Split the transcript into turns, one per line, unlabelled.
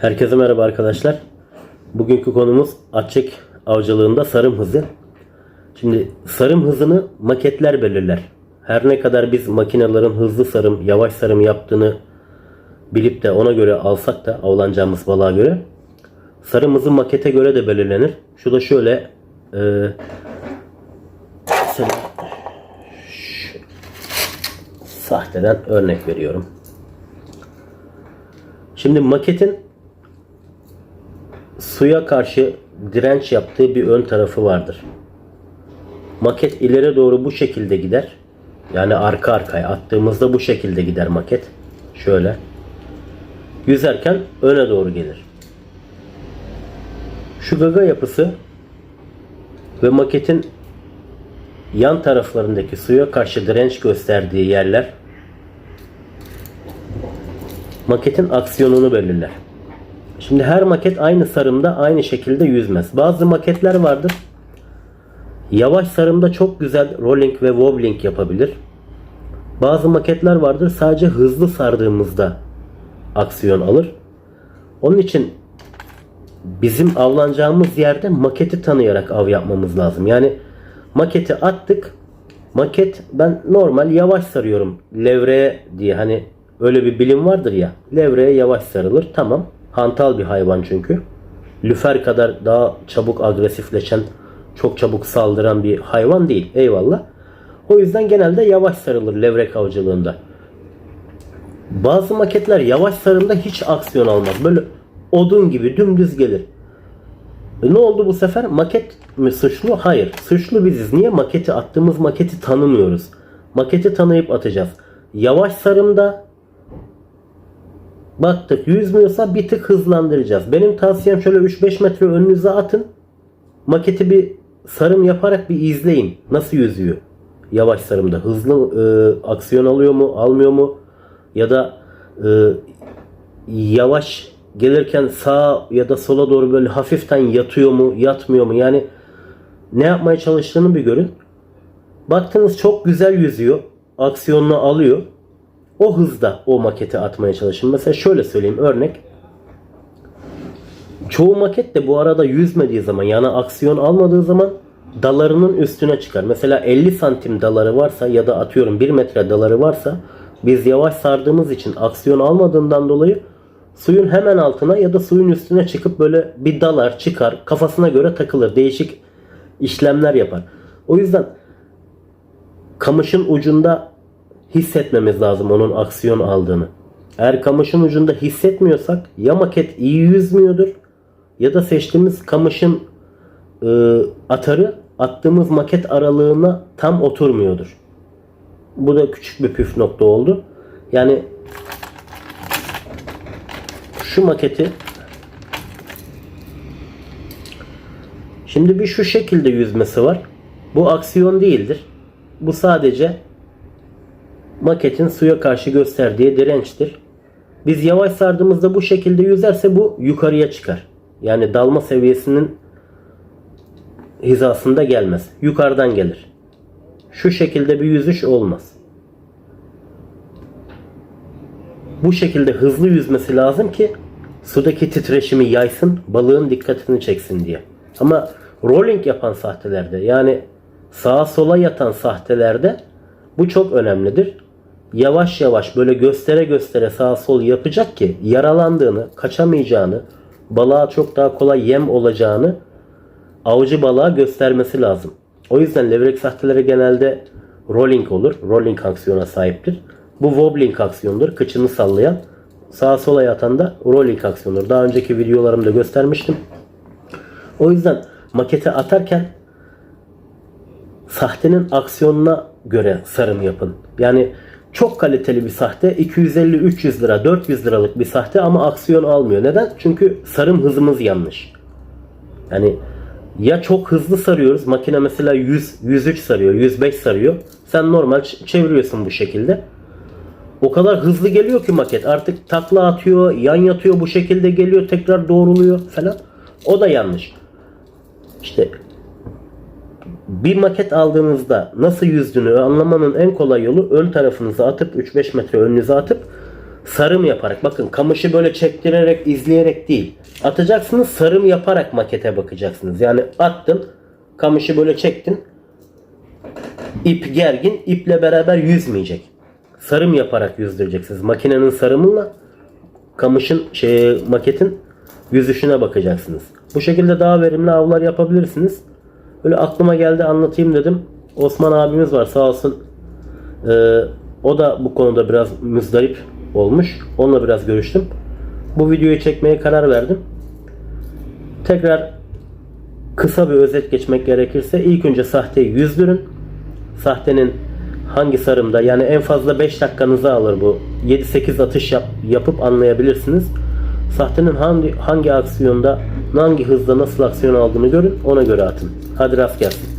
Herkese merhaba arkadaşlar. Bugünkü konumuz açık avcılığında sarım hızı. Şimdi sarım hızını maketler belirler. Her ne kadar biz makinelerin hızlı sarım, yavaş sarım yaptığını bilip de ona göre alsak da avlanacağımız balığa göre sarım hızı makete göre de belirlenir. Şu da şöyle e, sahteden örnek veriyorum. Şimdi maketin suya karşı direnç yaptığı bir ön tarafı vardır. Maket ileri doğru bu şekilde gider. Yani arka arkaya attığımızda bu şekilde gider maket. Şöyle. Yüzerken öne doğru gelir. Şu gaga yapısı ve maketin yan taraflarındaki suya karşı direnç gösterdiği yerler maketin aksiyonunu belirler. Şimdi her maket aynı sarımda aynı şekilde yüzmez. Bazı maketler vardır. Yavaş sarımda çok güzel rolling ve wobbling yapabilir. Bazı maketler vardır sadece hızlı sardığımızda aksiyon alır. Onun için bizim avlanacağımız yerde maketi tanıyarak av yapmamız lazım. Yani maketi attık. Maket ben normal yavaş sarıyorum. Levreye diye hani öyle bir bilim vardır ya. Levreye yavaş sarılır. Tamam. Hantal bir hayvan çünkü. Lüfer kadar daha çabuk agresifleşen, çok çabuk saldıran bir hayvan değil. Eyvallah. O yüzden genelde yavaş sarılır levrek avcılığında. Bazı maketler yavaş sarımda hiç aksiyon almaz. Böyle odun gibi dümdüz gelir. E ne oldu bu sefer? Maket mi suçlu? Hayır. Suçlu biziz. Niye? Maketi attığımız maketi tanımıyoruz. Maketi tanıyıp atacağız. Yavaş sarımda baktık yüzmüyorsa bir tık hızlandıracağız. Benim tavsiyem şöyle 3-5 metre önünüze atın. Maketi bir sarım yaparak bir izleyin. Nasıl yüzüyor? Yavaş sarımda. Hızlı e, aksiyon alıyor mu? Almıyor mu? Ya da e, yavaş gelirken sağa ya da sola doğru böyle hafiften yatıyor mu? Yatmıyor mu? Yani ne yapmaya çalıştığını bir görün. Baktınız çok güzel yüzüyor. Aksiyonunu alıyor. O hızda o maketi atmaya çalışın. Mesela şöyle söyleyeyim örnek. Çoğu maket de bu arada yüzmediği zaman yani aksiyon almadığı zaman dalarının üstüne çıkar. Mesela 50 santim daları varsa ya da atıyorum 1 metre daları varsa biz yavaş sardığımız için aksiyon almadığından dolayı suyun hemen altına ya da suyun üstüne çıkıp böyle bir dalar çıkar kafasına göre takılır. Değişik işlemler yapar. O yüzden kamışın ucunda hissetmemiz lazım onun aksiyon aldığını. Eğer kamışın ucunda hissetmiyorsak ya maket iyi yüzmüyordur ya da seçtiğimiz kamışın e, atarı attığımız maket aralığına tam oturmuyordur. Bu da küçük bir püf nokta oldu. Yani şu maketi şimdi bir şu şekilde yüzmesi var. Bu aksiyon değildir. Bu sadece maketin suya karşı gösterdiği dirençtir. Biz yavaş sardığımızda bu şekilde yüzerse bu yukarıya çıkar. Yani dalma seviyesinin hizasında gelmez. Yukarıdan gelir. Şu şekilde bir yüzüş olmaz. Bu şekilde hızlı yüzmesi lazım ki sudaki titreşimi yaysın, balığın dikkatini çeksin diye. Ama rolling yapan sahtelerde yani sağa sola yatan sahtelerde bu çok önemlidir. Yavaş yavaş böyle göstere göstere sağa sol yapacak ki yaralandığını, kaçamayacağını, balığa çok daha kolay yem olacağını avcı balığa göstermesi lazım. O yüzden levrek sahteleri genelde rolling olur. Rolling aksiyona sahiptir. Bu wobbling aksiyondur. Kıçını sallayan. Sağa sola yatan da rolling aksiyondur. Daha önceki videolarımda göstermiştim. O yüzden makete atarken sahtenin aksiyonuna göre sarım yapın. Yani çok kaliteli bir sahte 250-300 lira 400 liralık bir sahte ama aksiyon almıyor. Neden? Çünkü sarım hızımız yanlış. Yani ya çok hızlı sarıyoruz. Makine mesela 100 103 sarıyor, 105 sarıyor. Sen normal çeviriyorsun bu şekilde. O kadar hızlı geliyor ki maket. Artık takla atıyor, yan yatıyor bu şekilde geliyor, tekrar doğruluyor falan. O da yanlış. İşte bir maket aldığınızda nasıl yüzdüğünü anlamanın en kolay yolu ön tarafınıza atıp 3-5 metre önünüze atıp sarım yaparak bakın kamışı böyle çektirerek izleyerek değil. Atacaksınız sarım yaparak makete bakacaksınız. Yani attın kamışı böyle çektin ip gergin iple beraber yüzmeyecek. Sarım yaparak yüzdüreceksiniz. Makinenin sarımıyla kamışın şey maketin yüzüşüne bakacaksınız. Bu şekilde daha verimli avlar yapabilirsiniz. Böyle aklıma geldi anlatayım dedim. Osman abimiz var sağ olsun. Ee, o da bu konuda biraz müzdarip olmuş. Onunla biraz görüştüm. Bu videoyu çekmeye karar verdim. Tekrar kısa bir özet geçmek gerekirse ilk önce sahteyi yüzdürün. Sahtenin hangi sarımda yani en fazla 5 dakikanızı alır bu. 7-8 atış yap, yapıp anlayabilirsiniz. Sahtenin hangi, hangi aksiyonda hangi hızda nasıl aksiyon aldığını görün ona göre atın. Hadi rast gelsin.